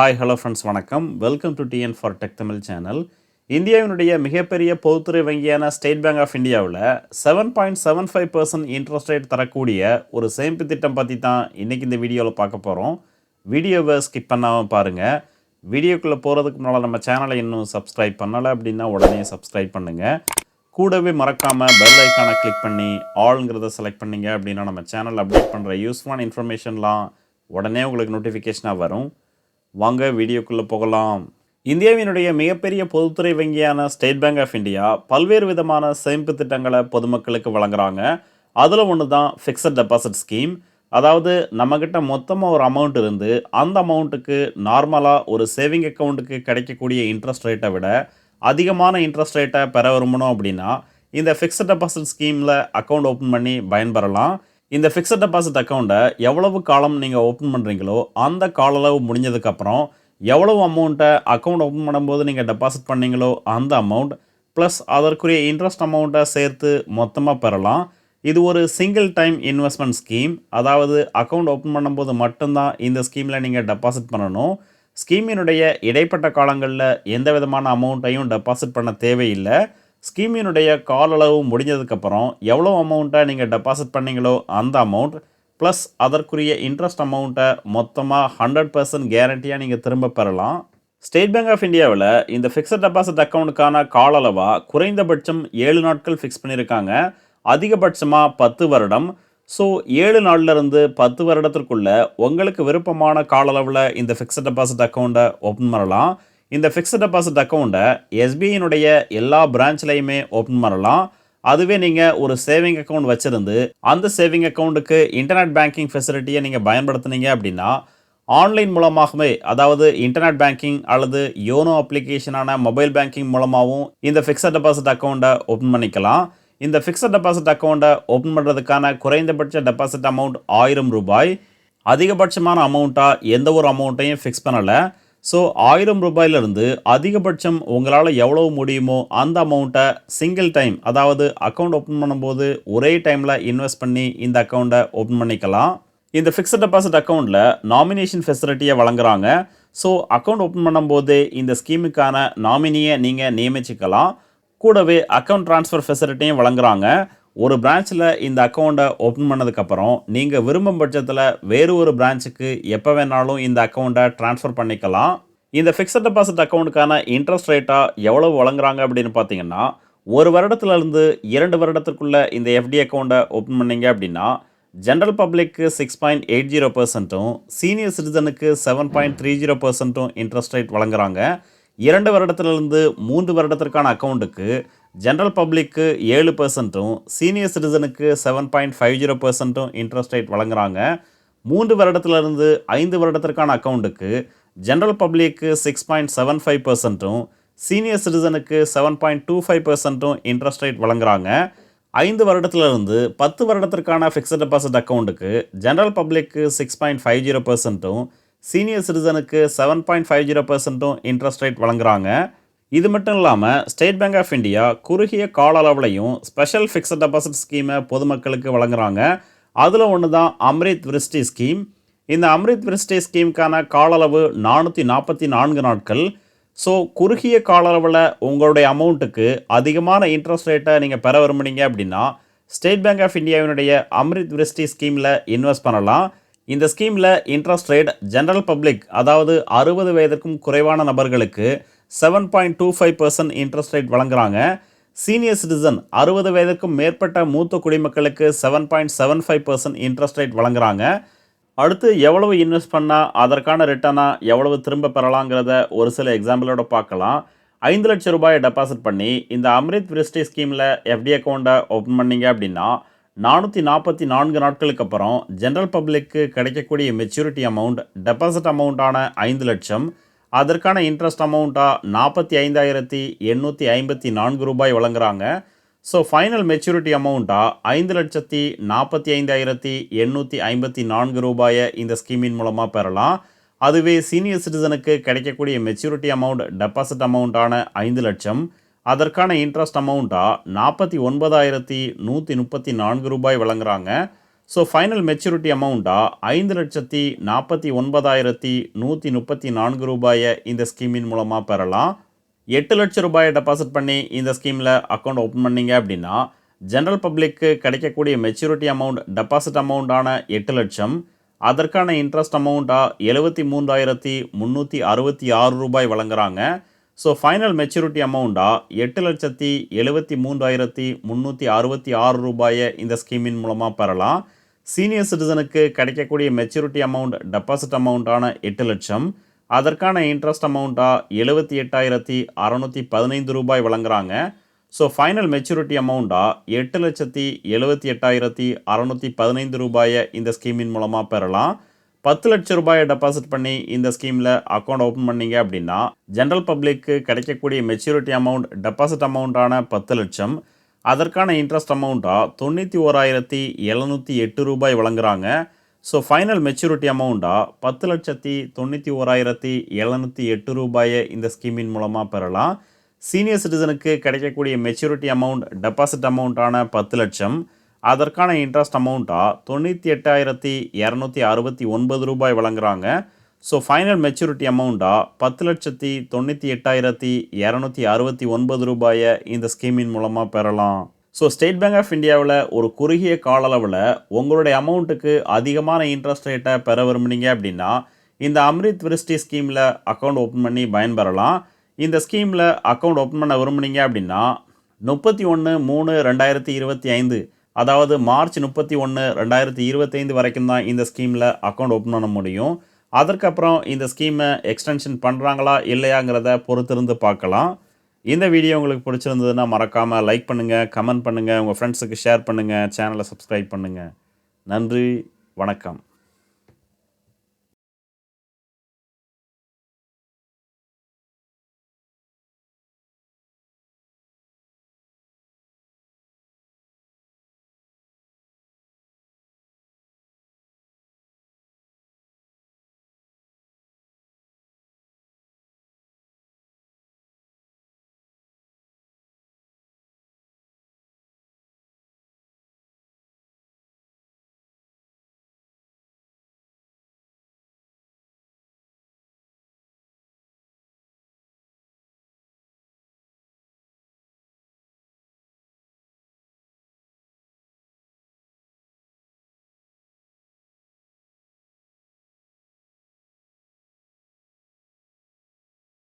Hi hello friends வணக்கம். Welcome to TN for tech Tamil channel இந்தியாவினுடைய மிகப்பெரிய பொதுத்துறை வங்கியான ஸ்டேட் பேங்க் ஆஃப் இந்தியாவில் seven point seven five percent interest rate தரக்கூடிய ஒரு சேமிப்பு திட்டம் பற்றி தான் இன்றைக்கி இந்த வீடியோவில் பார்க்க போகிறோம் வீடியோவை ஸ்கிப் பண்ணாமல் பாருங்கள் வீடியோக்குள்ளே போகிறதுக்கு முன்னால் நம்ம சேனலை இன்னும் சப்ஸ்கிரைப் பண்ணலை அப்படின்னா உடனே சப்ஸ்கிரைப் பண்ணுங்கள் கூடவே மறக்காமல் பெல் ஐக்கானை கிளிக் பண்ணி ஆளுங்கிறத செலக்ட் பண்ணிங்க அப்படின்னா நம்ம சேனல் அப்டேட் பண்ணுற யூஸ்ஃபுல்லான இன்ஃபர்மேஷன்லாம் உடனே உங்களுக்கு நோட்டிஃபிகேஷனாக வரும். வாங்க வீடியோக்குள்ளே போகலாம். இந்தியாவினுடைய மிகப்பெரிய பொதுத்துறை வங்கியான ஸ்டேட் பேங்க் ஆஃப் இந்தியா பல்வேறு விதமான சேமிப்பு திட்டங்களை பொதுமக்களுக்கு வழங்குறாங்க. அதில் ஒன்று தான் ஃபிக்ஸட் டெபாசிட் ஸ்கீம் அதாவது நம்மக்கிட்ட மொத்தமாக ஒரு அமௌண்ட் இருந்து அந்த அமௌண்ட்டுக்கு நார்மலாக ஒரு சேவிங் அக்கௌண்ட்டுக்கு கிடைக்கக்கூடிய இன்ட்ரெஸ்ட் ரேட்டை விட அதிகமான இன்ட்ரெஸ்ட் ரேட்டை பெற விரும்பணும் அப்படின்னா இந்த ஃபிக்ஸட் டெபாசிட் ஸ்கீமில் அக்கௌண்ட் ஓப்பன் பண்ணி பயன்பெறலாம். இந்த ஃபிக்ஸட் டெபாசிட் அக்கௌண்ட்டை எவ்வளவு காலம் நீங்கள் ஓப்பன் பண்ணுறீங்களோ அந்த கால அளவு முடிஞ்சதுக்கப்புறம் எவ்வளவு அமௌண்ட்டை அக்கௌண்ட் ஓப்பன் பண்ணும்போது நீங்கள் டெபாசிட் பண்ணீங்களோ அந்த அமௌண்ட் ப்ளஸ் அதற்குரிய இன்ட்ரெஸ்ட் அமௌண்ட்டை சேர்த்து மொத்தமாக பெறலாம். இது ஒரு சிங்கிள் டைம் இன்வெஸ்ட்மெண்ட் ஸ்கீம் அதாவது அக்கௌண்ட் ஓப்பன் பண்ணும்போது மட்டும்தான் இந்த ஸ்கீமில் நீங்கள் டெபாசிட் பண்ணணும். ஸ்கீமினுடைய இடைப்பட்ட காலங்களில் எந்த விதமான அமௌண்ட்டையும் டெபாசிட் பண்ண தேவையில்லை. ஸ்கீமினுடைய கால அளவு முடிஞ்சதுக்கப்புறம் எவ்வளோ அமௌண்ட்டை நீங்கள் டெபாசிட் பண்ணீங்களோ அந்த அமௌண்ட் ப்ளஸ் அதற்குரிய இன்ட்ரெஸ்ட் அமௌண்ட்டை மொத்தமாக ஹண்ட்ரட் பர்சன்ட் கேரண்டியாக நீங்கள் திரும்ப பெறலாம். ஸ்டேட் பேங்க் ஆஃப் இந்தியாவில் இந்த ஃபிக்ஸட் டெபாசிட் அக்கௌண்ட்டுக்கான கால அளவாக குறைந்தபட்சம் ஏழு நாட்கள் ஃபிக்ஸ் பண்ணியிருக்காங்க அதிகபட்சமாக பத்து வருடம். ஸோ ஏழு நாள்லேருந்து பத்து வருடத்திற்குள்ளே உங்களுக்கு விருப்பமான கால அளவில் இந்த ஃபிக்ஸட் டெபாசிட் அக்கௌண்ட்டை ஓப்பன் பண்ணலாம். இந்த ஃபிக்ஸட் டெபாசிட் அக்கௌண்ட்டை எஸ்பிஐனுடைய எல்லா பிரான்ச்லையுமே ஓப்பன் பண்ணலாம். அதுவே நீங்கள் ஒரு சேவிங் அக்கௌண்ட் வச்சுருந்து அந்த சேவிங் அக்கௌண்ட்டுக்கு இன்டர்நெட் பேங்கிங் ஃபெசிலிட்டியை நீங்கள் பயன்படுத்துனீங்க அப்படின்னா ஆன்லைன் மூலமாகவே அதாவது இன்டர்நெட் பேங்கிங் அல்லது யோனோ அப்ளிகேஷனான மொபைல் பேங்கிங் மூலமாகவும் இந்த ஃபிக்ஸட் டெபாசிட் அக்கௌண்ட்டை ஓப்பன் பண்ணிக்கலாம். இந்த ஃபிக்ஸட் டெபாசிட் அக்கௌண்ட்டை ஓப்பன் பண்ணுறதுக்கான குறைந்தபட்ச டெபாசிட் அமௌண்ட் ஆயிரம் ரூபாய். அதிகபட்சமான அமௌண்ட்டாக எந்த ஒரு அமௌண்ட்டையும் ஃபிக்ஸ் பண்ணலை. ஸோ ஆயிரம் ரூபாயிலிருந்து அதிகபட்சம் உங்களால் எவ்வளவு முடியுமோ அந்த அமௌண்ட்டை சிங்கிள் டைம் அதாவது அக்கௌண்ட் ஓப்பன் பண்ணும்போது ஒரே டைமில் இன்வெஸ்ட் பண்ணி இந்த அக்கௌண்ட்டை ஓப்பன் பண்ணிக்கலாம். இந்த ஃபிக்ஸட் டெபாசிட் அக்கௌண்ட்டில் நாமினேஷன் ஃபெசிலிட்டியை வழங்குறாங்க. ஸோ அக்கௌண்ட் ஓப்பன் பண்ணும்போது இந்த ஸ்கீமுக்கான நாமினியை நீங்கள் நியமிச்சுக்கலாம். கூடவே அக்கௌண்ட் ட்ரான்ஸ்ஃபர் ஃபெசிலிட்டியும் வழங்குறாங்க. ஒரு பிரான்ச்சில் இந்த அக்கௌண்ட்டை ஓப்பன் பண்ணதுக்கப்புறம் நீங்கள் விரும்பும் பட்சத்தில் வேறு ஒரு பிரான்ச்சுக்கு எப்போ வேணாலும் இந்த அக்கௌண்ட்டை ட்ரான்ஸ்ஃபர் பண்ணிக்கலாம். இந்த ஃபிக்ஸட் டெபாசிட் அக்கௌண்ட்டுக்கான இன்ட்ரெஸ்ட் ரேட்டாக எவ்வளோ வழங்குறாங்க அப்படின்னு பார்த்தீங்கன்னா ஒரு வருடத்துலேருந்து இரண்டு வருடத்துக்குள்ளே இந்த எஃப்டி அக்கௌண்ட்டை ஓப்பன் பண்ணீங்க அப்படின்னா ஜென்ரல் பப்ளிக்கு சிக்ஸ் பாயிண்ட் எயிட் ஜீரோ பர்சன்ட்டும் சீனியர் சிட்டிசனுக்கு செவன் பாயிண்ட் த்ரீ ஜீரோ பர்சன்ட்டும் இன்ட்ரெஸ்ட் ரேட் வழங்குறாங்க. இரண்டு வருடத்திலிருந்து மூன்று வருடத்திற்கான அக்கௌண்ட்டுக்கு ஜென்ரல் பப்ளிக்கு ஏழு பர்சன்ட்டும் சீனியர் சிட்டிசனுக்கு செவன் பாயிண்ட் ஃபைவ் ஜீரோ பர்சன்ட்டும் இன்ட்ரெஸ்ட் ரேட் வழங்குறாங்க. மூன்று வருடத்திலிருந்து ஐந்து வருடத்திற்கான அக்கௌண்ட்டுக்கு ஜென்ரல் பப்ளிக்கு சிக்ஸ் பாயிண்ட் செவன் ஃபைவ் பர்சன்ட்டும் சீனியர் சிட்டிசனுக்கு செவன் பாயிண்ட் டூ ஃபைவ் பர்சன்ட்டும் இன்ட்ரெஸ்ட் ரேட் வழங்குறாங்க. ஐந்து வருடத்திலிருந்து பத்து வருடத்திற்கான ஃபிக்ஸட் டெபாசிட் அக்கௌண்ட்டுக்கு ஜென்ரல் பப்ளிக்கு சிக்ஸ் பாயிண்ட் ஃபைவ் ஜீரோ பர்சன்ட்டும் சீனியர் சிட்டிசனுக்கு செவன் பாயிண்ட் ஃபைவ் ஜீரோ பர்சன்ட்டும் இன்ட்ரெஸ்ட் ரேட் வழங்குறாங்க. இது மட்டும் இல்லாமல் ஸ்டேட் பேங்க் ஆஃப் இந்தியா குறுகிய கால அளவுலையும் ஸ்பெஷல் ஃபிக்ஸட் டெபாசிட் ஸ்கீமை பொதுமக்களுக்கு வழங்குறாங்க. அதில் ஒன்று தான் அம்ரித் விருஷ்டி ஸ்கீம் இந்த அம்ரித் விருஷ்டி ஸ்கீமுக்கான கால அளவு நானூற்றி நாற்பத்தி நான்கு நாட்கள். ஸோ குறுகிய கால அளவில் உங்களுடைய அமௌண்ட்டுக்கு அதிகமான இன்ட்ரெஸ்ட் ரேட்டை நீங்கள் பெற விரும்புனீங்க அப்படின்னா ஸ்டேட் பேங்க் ஆஃப் இந்தியாவினுடைய அம்ரித் விருஷ்டி ஸ்கீமில் இன்வெஸ்ட் பண்ணலாம். இந்த ஸ்கீமில் இன்ட்ரெஸ்ட் ரேட் ஜென்ரல் பப்ளிக் அதாவது அறுபது வயதிற்கும் குறைவான நபர்களுக்கு seven point two five percent interest rate வழங்குறாங்க. சீனியர் சிட்டிசன் அறுபது வயதுக்கும் மேற்பட்ட மூத்த குடிமக்களுக்கு seven point seven five percent interest rate வழங்குறாங்க. அடுத்து எவ்வளவு இன்வெஸ்ட் பண்ணால் அதற்கான ரிட்டர்னாக எவ்வளவு திரும்ப பெறலாங்கிறத ஒரு சில எக்ஸாம்பிளோட பார்க்கலாம். ஐந்து லட்சம் ரூபாயை டெபாசிட் பண்ணி இந்த அம்ரித் விருஷ்டி ஸ்கீமில் எஃப்டி அக்கௌண்ட்டை ஓப்பன் பண்ணிங்க அப்படின்னா நானூற்றி நாற்பத்தி நான்கு நாட்களுக்கு அப்புறம் ஜென்ரல் பப்ளிக்கு கிடைக்கக்கூடிய மெச்சூரிட்டி அமௌண்ட் டெபாசிட் அமௌண்ட்டான ஐந்து லட்சம் அதற்கான இன்ட்ரெஸ்ட் அமௌண்ட்டாக நாற்பத்தி ஐந்தாயிரத்தி எண்ணூற்றி ஐம்பத்தி நான்கு ரூபாய் வழங்குகிறாங்க ஸோ ஃபைனல் மெச்சூரிட்டி அமௌண்ட்டாக ஐந்து லட்சத்தி நாற்பத்தி ஐந்தாயிரத்தி எண்ணூற்றி ஐம்பத்தி நான்கு ரூபாயை இந்த ஸ்கீமின் மூலமாக பெறலாம். அதுவே சீனியர் சிட்டிசனுக்கு கிடைக்கக்கூடிய மெச்சூரிட்டி அமௌண்ட் டெபாசிட் அமௌண்ட்டான ஐந்து லட்சம். அதற்கான இன்ட்ரெஸ்ட் அமௌண்ட்டாக நாற்பத்தி ஒன்பதாயிரத்தி நூற்றி முப்பத்தி நான்கு ரூபாய் வழங்குகிறாங்க ஸோ ஃபைனல் மெச்சூரிட்டி அமௌண்ட்டாக ஐந்து லட்சத்தி நாற்பத்தி ஒன்பதாயிரத்தி நூற்றி முப்பத்தி நான்கு ரூபாயை இந்த ஸ்கீமின் மூலமாக பெறலாம். எட்டு லட்சம் ரூபாயை டெபாசிட் பண்ணி இந்த ஸ்கீமில் அக்கௌண்ட் ஓப்பன் பண்ணீங்க அப்படின்னா ஜென்ரல் பப்ளிக்கு கிடைக்கக்கூடிய மெச்சூரிட்டி அமௌண்ட் டெபாசிட் அமௌண்ட்டான எட்டு லட்சம். அதற்கான இன்ட்ரெஸ்ட் அமௌண்ட்டாக எழுபத்தி மூன்றாயிரத்தி முந்நூற்றி அறுபத்தி ஆறு ரூபாய் வழங்குறாங்க. ஸோ ஃபைனல் மெச்சூரிட்டி அமௌண்ட்டாக எட்டு லட்சத்தி எழுபத்தி மூன்றாயிரத்தி முந்நூற்றி அறுபத்தி ஆறு ரூபாயை இந்த ஸ்கீமின் மூலமாக பெறலாம். சீனியர் சிட்டிசனுக்கு கிடைக்கக்கூடிய மெச்சூரிட்டி அமௌண்ட் டெபாசிட் அமௌண்ட்டான எட்டு லட்சம். அதற்கான இன்ட்ரெஸ்ட் அமௌண்ட்டாக எழுபத்தி எட்டாயிரத்தி அறநூற்றி பதினைந்து ரூபாய் வழங்குறாங்க. ஸோ ஃபைனல் மெச்சூரிட்டி அமௌண்ட்டாக எட்டு லட்சத்தி எழுபத்தி எட்டாயிரத்தி அறநூற்றி பதினைந்து ரூபாயை இந்த ஸ்கீமின் மூலமாக பெறலாம். பத்து லட்சம் ரூபாயை டெபாசிட் பண்ணி இந்த ஸ்கீமில் அக்கௌண்ட் ஓப்பன் பண்ணீங்க அப்படின்னா ஜென்ரல் பப்ளிக்கு கிடைக்கக்கூடிய மெச்சூரிட்டி அமௌண்ட் டெபாசிட் அமௌண்ட்டான பத்து லட்சம். அதற்கான இன்ட்ரெஸ்ட் அமௌண்ட்டாக தொண்ணூற்றி ஓராயிரத்தி எழுநூற்றி எட்டு ரூபாய் வழங்குறாங்க. ஸோ ஃபைனல் மெச்சூரிட்டி அமௌண்ட்டாக பத்து லட்சத்தி தொண்ணூற்றி ஓராயிரத்தி எழுநூற்றி எட்டு ரூபாயை இந்த ஸ்கீமின் மூலமாக பெறலாம். சீனியர் சிட்டிசனுக்கு கிடைக்கக்கூடிய மெச்சூரிட்டி அமௌண்ட் டெபாசிட் அமௌண்ட்டான பத்து லட்சம். அதற்கான இன்ட்ரெஸ்ட் அமௌண்ட்டாக தொண்ணூற்றி எட்டாயிரத்தி இரநூத்தி அறுபத்தி ஒன்பது ரூபாய் வழங்குகிறாங்க ஸோ ஃபைனல் மெச்சூரிட்டி அமௌண்ட்டாக பத்து லட்சத்தி தொண்ணூற்றி எட்டாயிரத்தி இரநூத்தி அறுபத்தி ஒன்பது ரூபாயை இந்த ஸ்கீமின் மூலமாக பெறலாம். ஸோ ஸ்டேட் பேங்க் ஆஃப் இந்தியாவில் ஒரு குறுகிய கால அளவில் உங்களுடைய அமௌண்ட்டுக்கு அதிகமான இன்ட்ரெஸ்ட் ரேட்டை பெற விரும்புனீங்க அப்படின்னா இந்த அம்ரித் விருஷ்டி ஸ்கீமில் அக்கௌண்ட் ஓப்பன் பண்ணி பயன்பெறலாம். இந்த ஸ்கீமில் அக்கௌண்ட் ஓப்பன் பண்ண விரும்புனீங்க அப்படின்னா முப்பத்தி ஒன்று மூணு ரெண்டாயிரத்தி இருபத்தி ஐந்து அதாவது மார்ச் முப்பத்தி ஒன்று ரெண்டாயிரத்தி இருபத்தைந்து வரைக்கும் தான் இந்த ஸ்கீமில் அக்கௌண்ட் ஓப்பன் பண்ண முடியும். அதற்கப்புறம் இந்த ஸ்கீமை எக்ஸ்டென்ஷன் பண்ணுறாங்களா இல்லையாங்கிறத பொறுத்திருந்து பார்க்கலாம். இந்த வீடியோ உங்களுக்கு பிடிச்சிருந்ததுன்னா மறக்காமல் லைக் பண்ணுங்கள் கமெண்ட் பண்ணுங்கள் உங்கள் ஃப்ரெண்ட்ஸுக்கு ஷேர் பண்ணுங்கள் சேனலை சப்ஸ்கிரைப் பண்ணுங்கள் நன்றி வணக்கம்.